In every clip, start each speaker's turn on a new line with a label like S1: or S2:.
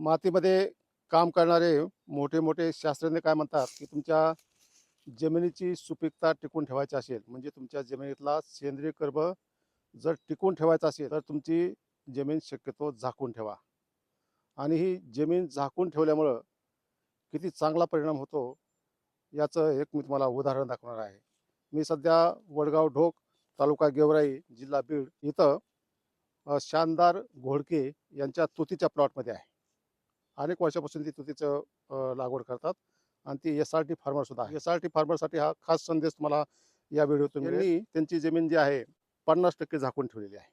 S1: मातीमध्ये काम करणारे मोठे मोठे शास्त्रज्ञ काय म्हणतात की तुमच्या जमिनीची सुपीकता टिकून ठेवायची असेल म्हणजे तुमच्या जमिनीतला सेंद्रिय कर्ब जर टिकून ठेवायचा असेल तर तुमची जमीन शक्यतो झाकून ठेवा. आणि ही जमीन झाकून ठेवल्यामुळं किती चांगला परिणाम होतो याचं एक मी तुम्हाला उदाहरण दाखवणार आहे. मी सध्या वडगाव ढोक तालुका गेवराई जिल्हा बीड इथं शानदार घोडके यांच्या तुतीच्या प्लॉटमध्ये आहे. अनेक वर्षापासून ती तुतीचं लागवड करतात आणि ती एस आर टी फार्मर सुद्धा आहे. एस आर टी फार्मरसाठी हा खास संदेश तुम्हाला या व्हिडिओतून मिळेल. त्यांची जमीन जी आहे पन्नास टक्के झाकून ठेवलेली आहे.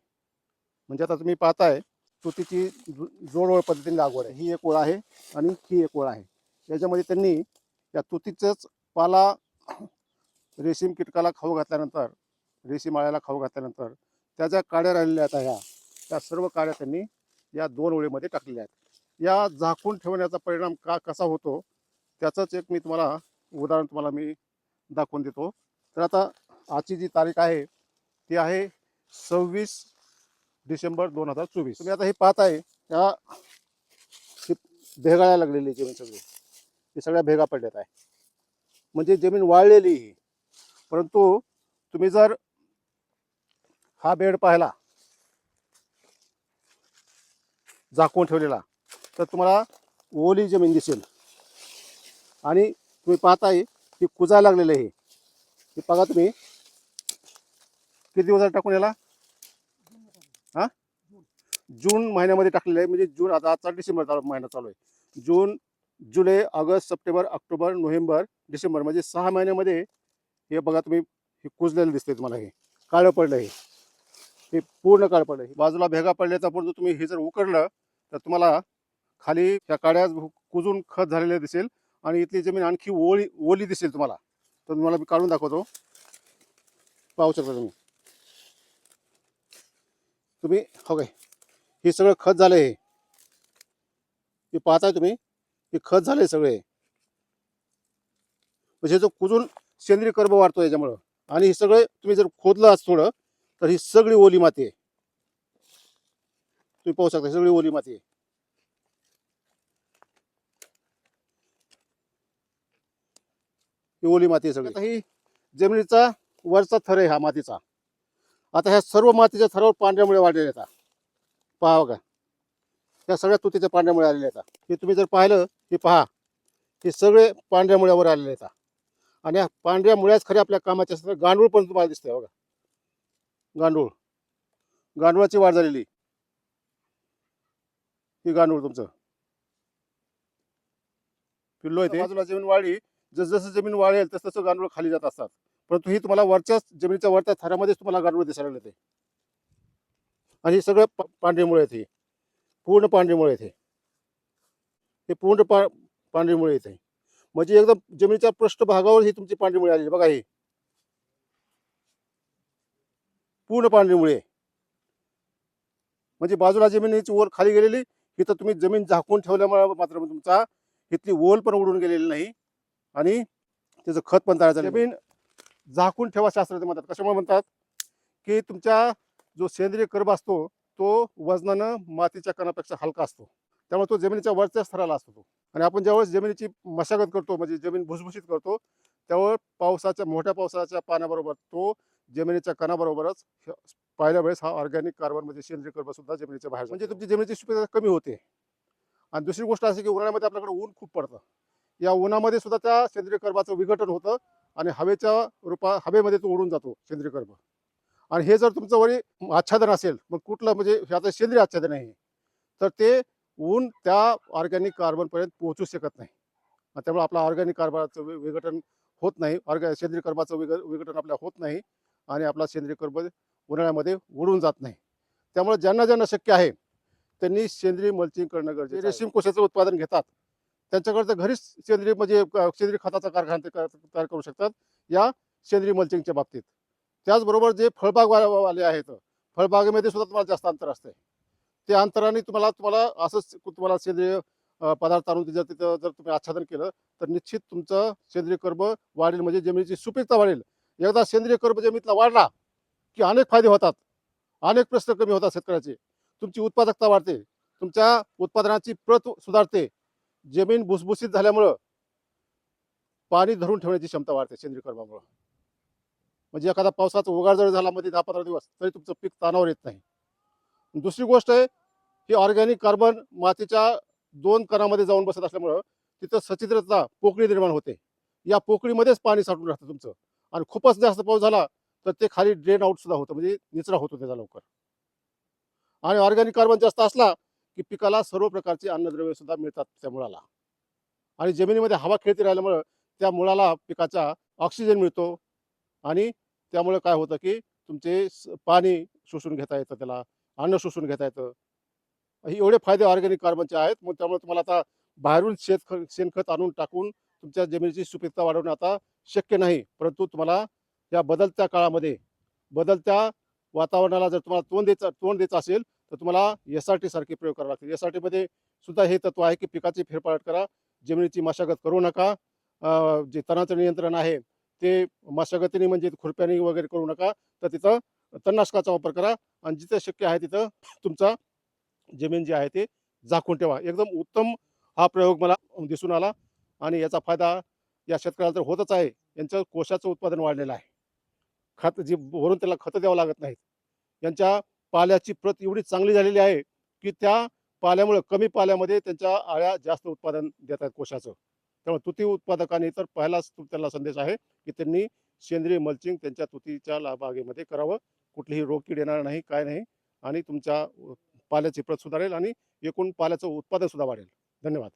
S1: म्हणजे आता तुम्ही पाहताय तुतीची जो- जोडवळ पद्धतीने लागवड आहे. ही एक ओळ आहे आणि ही एक ओळ आहे. याच्यामध्ये त्यांनी या तुतीचंच पाला रेशीम कीटकाला खाऊ घातल्यानंतर रेशीम आळ्याला खाऊ घातल्यानंतर त्या ज्या काड्या राहिलेल्या आहेत ह्या त्या सर्व काड्या त्यांनी या दोन ओळीमध्ये टाकलेल्या आहेत. या झाकून ठेवण्याचा परिणाम का कसा होतो त्याचंच एक मी तुम्हाला उदाहरण तुम्हाला मी दाखवून देतो. तर आता आजची जी तारीख आहे ती आहे सव्वीस डिसेंबर दोन हजार चोवीस. तुम्ही आता हे पाहताय या ही भेगाळ्या लागलेली जमीन सगळी. ही सगळ्या भेगा पडल्यात आहे. म्हणजे जमीन वाळलेली ही. परंतु तुम्ही जर हा बेड पाहिला झाकून ठेवलेला तर तुम्हाला ओली जमीन दिसेल. आणि तुम्ही पाहताय की कुजायला लागलेलं आहे. हे बघा तुम्ही. किती दिवसात टाकून याला? हा? जून महिन्यामध्ये टाकलेलं आहे. म्हणजे जून आता आजचा डिसेंबर चालू महिना चालू आहे. जून जुलै August September October November December म्हणजे सहा महिन्यामध्ये हे बघा तुम्ही. हे कुजलेलं दिसतंय तुम्हाला हे. काळं पडलं हे. हे पूर्ण काळ पडलं बाजूला भेगा पडल्याचा पण तुम्ही हे जर उकडलं तर तुम्हाला खाली त्या काड्या कुजून खत झालेले दिसेल आणि इथली जमीन आणखी ओळी ओली दिसेल तुम्हाला. तर तुम्हाला मी काढून दाखवतो. पाहू शकता तुम्ही. तुम्ही हो काय हे सगळं खत झालं हे. हे पाहताय तुम्ही हे खत झाले सगळे म्हणजे जो कुजून सेंद्रिय कर्ब वाढतो याच्यामुळं. आणि हे सगळे तुम्ही जर खोदलं आज थोडं तर ही सगळी ओली माती आहे. तुम्ही पाहू शकता सगळी ओली माती आहे. ही ओली माती सगळी. आता ही जमिनीचा वरचा थर आहे हा मातीचा. आता ह्या सर्व मातीच्या थरावर पांढऱ्यामुळे वाढलेले येतात पहा बघा. ह्या सगळ्या तुतीच्या पांढऱ्यामुळे आलेल्या आहेत हे. तुम्ही जर पाहिलं हे पहा. हे सगळे पांढऱ्या मुळ्यावर आलेले येतात आणि या पांढऱ्या मुळ्याच खरे आपल्या कामाचे असतात. गांडूळ पण तुम्हाला दिसतंय बघा. गांडूळ. गांडूळाची वाढ झालेली. ही गांडूळ तुमचं. पिल्लो आहे ते. बाजूला जमीन वाढली. जसं जमीन वाळेल तसं तसं गांडूळ खाली जात असतात. परंतु ही तुम्हाला वरच्याच जमिनीच्या वरच्या थरामध्येच तुम्हाला गांडूळ दिसायला येते आणि हे सगळं पा- पांढरीमुळे येते. पूर्ण पांढरीमुळे येते. हे पूर्ण पा पांढरीमुळे येते. म्हणजे एकदम जमिनीच्या पृष्ठभागावर ही तुमची पांढरीमुळे आलेली बघा ही. पूर्ण पांढरीमुळे. म्हणजे बाजूला जमिनीची ओर खाली गेलेली. इथं तुम्ही जमीन झाकून ठेवल्यामुळे मात्र तुमचा इथली ओल पण उडून गेलेली नाही. आणि त्याचं खत पण तयार झालं जमीन झाकून ठेवा शास्त्रज्ञ म्हणतात. कशामुळे म्हणतात? की तुमच्या जो सेंद्रिय कर्ब असतो तो वजनानं मातीच्या कणापेक्षा हलका असतो. त्यामुळे तो जमिनीच्या वरच्या स्तराला असतो तो. आणि आपण ज्यावेळेस जमिनीची मशागत करतो म्हणजे जमीन भुसभुशीत करतो त्यावर पावसाच्या मोठ्या पावसाच्या पाण्याबरोबर तो जमिनीच्या कणाबरोबरच पहिल्या वेळेस हा ऑर्गॅनिक कार्बन म्हणजे सेंद्रिय कर्ब सुद्धा जमिनीच्या बाहेर. म्हणजे तुमची जमिनीची सुपीकता कमी होते. आणि दुसरी गोष्ट अशी की उन्हाळ्यामध्ये आपल्याकडे ऊन खूप पडतं. या उन्हामध्ये सुद्धा त्या सेंद्रिय कर्बाचं विघटन होतं आणि हवेच्या रूपा हवेमध्ये तो उडून जातो सेंद्रिय कर्ब. आणि हे जर तुमचं वरी आच्छादन असेल मग कुठलं म्हणजे ह्याचं सेंद्रिय आच्छादन आहे तर ते ऊन त्या ऑर्गॅनिक कार्बनपर्यंत पोहोचू शकत नाही. त्यामुळे आपला ऑर्गॅनिक कार्बनाचं विघटन होत नाही. ऑर्गॅ सेंद्रिय कर्बाचं विघ विघटन आपल्या होत नाही आणि आपला सेंद्रिय कर्ब उन्हाळ्यामध्ये उडून जात नाही. त्यामुळे ज्यांना ज्यांना शक्य आहे त्यांनी सेंद्रिय मल्चिंग करणं गरजेचं. रेशीम कोशाचं उत्पादन घेतात. त्यांच्याकडे तर घरीच सेंद्रिय म्हणजे सेंद्रिय खताचा कारखाना तयार करू शकतात या सेंद्रिय मल्चिंगच्या बाबतीत. त्याचबरोबर जे फळबाग वा- वाले आहेत फळबागेमध्ये सुद्धा तुम्हाला जास्त अंतर असते ते अंतराने तुम्हाला तुम्हाला असंच तुम्हाला सेंद्रिय पदार्थ आणून जर तिथं जर तुम्ही आच्छादन केलं तर निश्चित तुमचं सेंद्रिय कर्ब वाढेल. म्हणजे जमिनीची सुपीकता वाढेल. एकदा सेंद्रिय कर्ब जमिनीतला वाढला की अनेक फायदे होतात. अनेक प्रश्न कमी होतात शेतकऱ्याचे. तुमची उत्पादकता वाढते. तुमच्या उत्पादनाची प्रत सुधारते. जमीन भुसभुसीत झाल्यामुळं पाणी धरून ठेवण्याची क्षमता वाढते सेंद्रिय कर्मामुळं म्हणजे एखादा पावसाचा उगाड जर झाला मध्ये दहा पंधरा दिवस तरी तुमचं पीक ताणावर येत नाही. दुसरी गोष्ट आहे की ऑर्गॅनिक कार्बन मातीच्या दोन कणामध्ये जाऊन बसत असल्यामुळं तिथं सचित्रता पोकळी निर्माण होते. या पोकळीमध्येच पाणी साठून राहतं तुमचं. आणि खूपच जास्त पाऊस झाला तर ते खाली ड्रेन आउट सुद्धा होतं म्हणजे निचरा होतो त्याचा लवकर. आणि ऑर्गॅनिक कार्बन जास्त असला की पिकाला सर्व प्रकारचे अन्नद्रव्य सुद्धा मिळतात त्या मुळाला. आणि जमिनीमध्ये हवा खेळती राहिल्यामुळं त्या मुळाला पिकाचा ऑक्सिजन मिळतो. आणि त्यामुळे काय होतं की तुमचे पाणी शोषून घेता येतं त्याला अन्न शोषून घेता येतं. हे एवढे फायदे ऑर्गॅनिक कार्बनचे आहेत. मग त्यामुळे तुम्हाला आता बाहेरून शेत शेणखत आणून टाकून तुमच्या जमिनीची सुपीकता वाढवणं आता शक्य नाही. परंतु तुम्हाला या बदलत्या काळामध्ये बदलत्या वातावरणाला जर तुम्हाला तोंड द्यायचं तोंड द्यायचं असेल तर तुम्हाला एस आर टी सारखे प्रयोग करावे लागतील. एस आर टीमध्ये सुद्धा हे तत्व आहे की पिकाची फेरपालट करा जमिनीची मशागत करू नका. जे तणाचं नियंत्रण आहे ते मशागतीने म्हणजे खुरप्याने वगैरे करू नका. तर तिथं तणनाशकाचा वापर करा आणि जिथं शक्य आहे तिथं तुमचा जमीन जी आहे ते झाकून ठेवा. एकदम उत्तम हा प्रयोग मला दिसून आला आणि याचा फायदा या शेतकऱ्याला तर होतच आहे. यांचं कोशाचं उत्पादन वाढलेलं आहे. खत जी वरून त्याला खतं द्यावं लागत नाहीत. यांच्या पाल्याची प्रत एवढी चांगली झालेली आहे की त्या पाल्यामुळे कमी पाल्यामध्ये त्यांच्या आळ्या जास्त उत्पादन देतात कोशाचं. त्यामुळे तुती उत्पादकांनी तर पहिलाच तु- त्यांना संदेश आहे की त्यांनी सेंद्रिय मल्चिंग त्यांच्या तुतीच्या बागेमध्ये करावं. कुठलीही रोगकीड येणार नाही काय नाही आणि तुमच्या पाल्याची प्रत सुधारेल आणि एकूण पाल्याचं उत्पादन सुद्धा वाढेल. धन्यवाद.